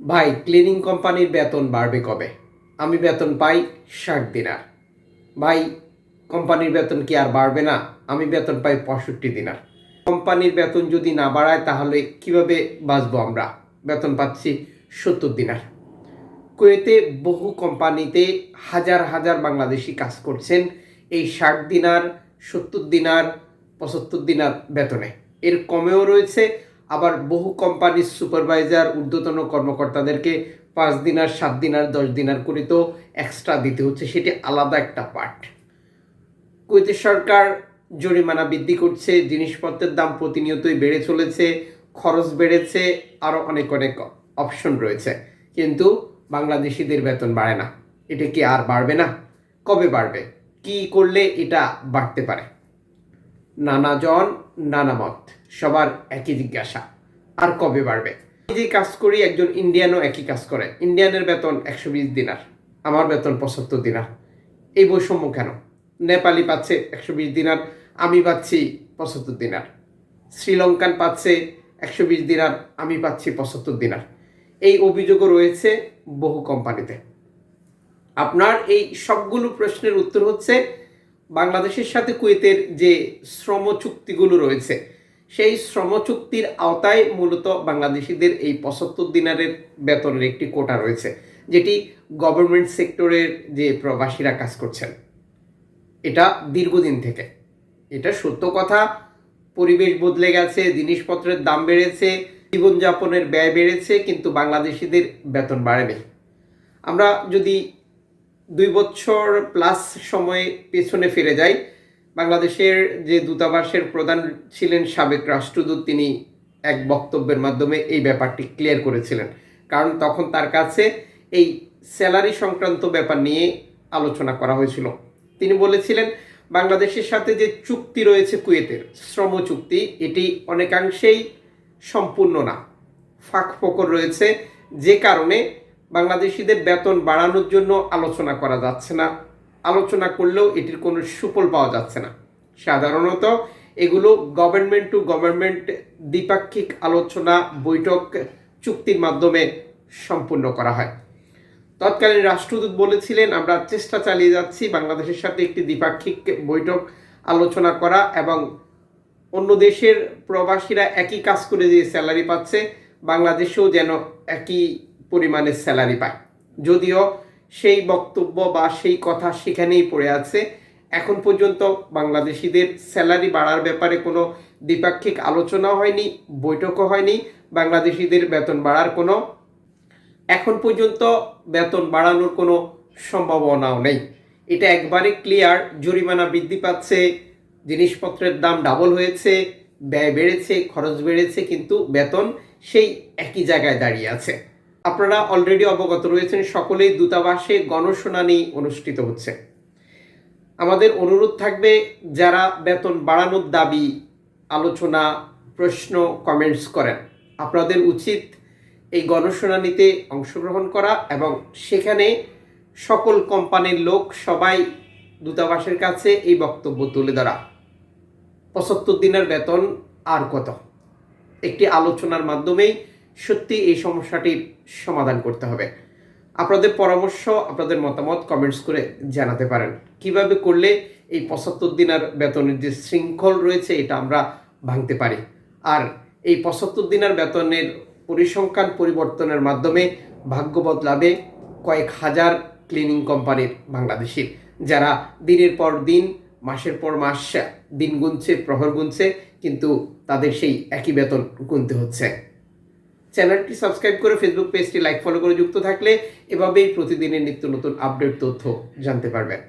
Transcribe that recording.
ভাই ক্লিনিং কোম্পানির বেতন বাড়বে কবে? আমি বেতন পাই ষাট দিনার ভাই কোম্পানির বেতন কি আর বাড়বে না? আমি বেতন পাই পঁয়ষট্টি দিনার কোম্পানির বেতন যদি না বাড়ায়, তাহলে কীভাবে বাঁচবো আমরা? বেতন পাচ্ছি সত্তর দিনার কুয়েতে বহু কোম্পানিতে হাজার হাজার বাংলাদেশি কাজ করছেন। এই ষাট দিনার সত্তর দিনার পঁচাত্তর দিনার বেতনে। এর কমেও রয়েছে আবার বহু কোম্পানির সুপারভাইজার ঊর্ধ্বতন কর্মকর্তাদেরকে পাঁচ দিনার সাত দিনার দশ দিনার করে তো এক্সট্রা দিতে হচ্ছে, সেটি আলাদা একটা পার্ট কুয়েতের সরকার জরিমানা বৃদ্ধি করছে, জিনিসপত্রের দাম প্রতিনিয়তই বেড়ে চলেছে, খরচ বেড়েছে আরও অনেক অনেক অপশন রয়েছে। কিন্তু বাংলাদেশিদের বেতন বাড়ে না। এটা কি আর বাড়বে না? কবে বাড়বে? কি করলে এটা বাড়তে পারে? নানা জন নানা মত সবার একই জিজ্ঞাসা, আর কবে বাড়বে? যে কাজ করি, একজন ইন্ডিয়ানও একই কাজ করে। ইন্ডিয়ানের বেতন একশো বিশ দিনার, আমার বেতন পঁচাত্তর দিনার। এই বৈষম্য কেন? নেপালি পাচ্ছে একশো বিশ দিনার, আমি পাচ্ছি পঁচাত্তর দিনার। শ্রীলঙ্কান পাচ্ছে একশো বিশ দিনার, আমি পাচ্ছি পঁচাত্তর দিনার। এই অভিযোগও রয়েছে বহু কোম্পানিতে। আপনার এই সবগুলো প্রশ্নের উত্তর হচ্ছে বাংলাদেশের সাথে কুয়েতের যে শ্রম চুক্তিগুলো রয়েছে, সেই শ্রম চুক্তির আওতায় মূলত বাংলাদেশিদের এই পঁচাত্তর দিনারের বেতনের একটি কোটা রয়েছে, যেটি গভর্নমেন্ট সেক্টরের যে প্রবাসীরা কাজ করছেন। এটা দীর্ঘদিন থেকে। এটা সত্য কথা, পরিবেশ বদলে গেছে, জিনিসপত্রের দাম বেড়েছে, জীবনযাপনের ব্যয় বেড়েছে, কিন্তু বাংলাদেশিদের বেতন বাড়েনি। আমরা যদি দুই বছর প্লাস সময় পেছনে ফিরে যাই বাংলাদেশের যে দূতাবাসের প্রধান ছিলেন সাবেক রাষ্ট্রদূত, তিনি এক বক্তব্যের মাধ্যমে এই ব্যাপারটি ক্লিয়ার করেছিলেন। কারণ তখন তার কাছে এই স্যালারি সংক্রান্ত ব্যাপার নিয়ে আলোচনা করা হয়েছিল। তিনি বলেছিলেন, বাংলাদেশের সাথে যে চুক্তি রয়েছে কুয়েতের, শ্রম চুক্তি, এটি অনেকাংশেই সম্পূর্ণ না। ফাঁক ফোকর রয়েছে যে কারণে বাংলাদেশিদের বেতন বাড়ানোর জন্য আলোচনা করা যাচ্ছে না। আলোচনা করলেও এটির কোনো সুফল পাওয়া যাচ্ছে না। সাধারণত এগুলো গভর্নমেন্ট টু গভর্নমেন্ট দ্বিপাক্ষিক আলোচনা বৈঠক চুক্তির মাধ্যমে সম্পূর্ণ করা হয়। তৎকালীন রাষ্ট্রদূত বলেছিলেন, আমরা চেষ্টা চালিয়ে যাচ্ছি বাংলাদেশের সাথে একটি দ্বিপাক্ষিক বৈঠক আলোচনা করা এবং অন্য দেশের প্রবাসীরা একই কাজ করে যে স্যালারি পাচ্ছে, বাংলাদেশেও যেন একই পরিমাণের স্যালারি পায়। যদিও সেই বক্তব্য বা সেই কথা সেখানেই পড়ে আছে। এখন পর্যন্ত বাংলাদেশিদের স্যালারি বাড়ার ব্যাপারে কোনো দ্বিপাক্ষিক আলোচনা হয়নি, বৈঠকও হয়নি, বাংলাদেশিদের বেতন বাড়ার কোনো এখন পর্যন্ত বেতন বাড়ানোর কোনো সম্ভাবনাও নেই। এটা একবারে ক্লিয়ার জরিমানা বৃদ্ধি পাচ্ছে, জিনিসপত্রের দাম ডাবল হয়েছে, ব্যয় বেড়েছে, খরচ বেড়েছে, কিন্তু বেতন সেই একই জায়গায় দাঁড়িয়ে আছে। আপনারা অলরেডি অবগত রয়েছেন, সকলেই দূতাবাসে গণশুনানি অনুষ্ঠিত হচ্ছে। আমাদের অনুরোধ থাকবে, যারা বেতন বাড়ানোর দাবি, আলোচনা, প্রশ্ন কমেন্টস করেন, আপনাদের উচিত এই গণশুনানিতে অংশগ্রহণ করা এবং সেখানে সকল কোম্পানির লোক, সবাই দূতাবাসের কাছে এই বক্তব্য তুলে ধরা। পঁচাত্তর দিনের বেতন আর কত? একটি আলোচনার মাধ্যমেই সত্যি এই সমস্যাটির সমাধান করতে হবে। আপনাদের পরামর্শ, আপনাদের মতামত কমেন্টস করে জানাতে পারেন। কীভাবে করলে এই পঁচাত্তর দিনের বেতনের যে শৃঙ্খল রয়েছে, এটা আমরা ভাঙতে পারি? আর এই পঁচাত্তর দিনের বেতনের পরিসংখ্যান পরিবর্তনের মাধ্যমে ভাগ্য বদলাবে কয়েক হাজার ক্লিনিং কোম্পানির বাংলাদেশির, যারা দিনের পর দিন, মাসের পর মাস, দিন গুনছে, প্রহর গুনছে, কিন্তু তাদের সেই একই বেতন গুনতে হচ্ছে। চ্যানেলটি সাবস্ক্রাইব করে ফেসবুক পেজটি লাইক ফলো করে যুক্ত থাকলে এভাবেই প্রতিদিনের নিত্য নতুন আপডেট তথ্য জানতে পারবেন।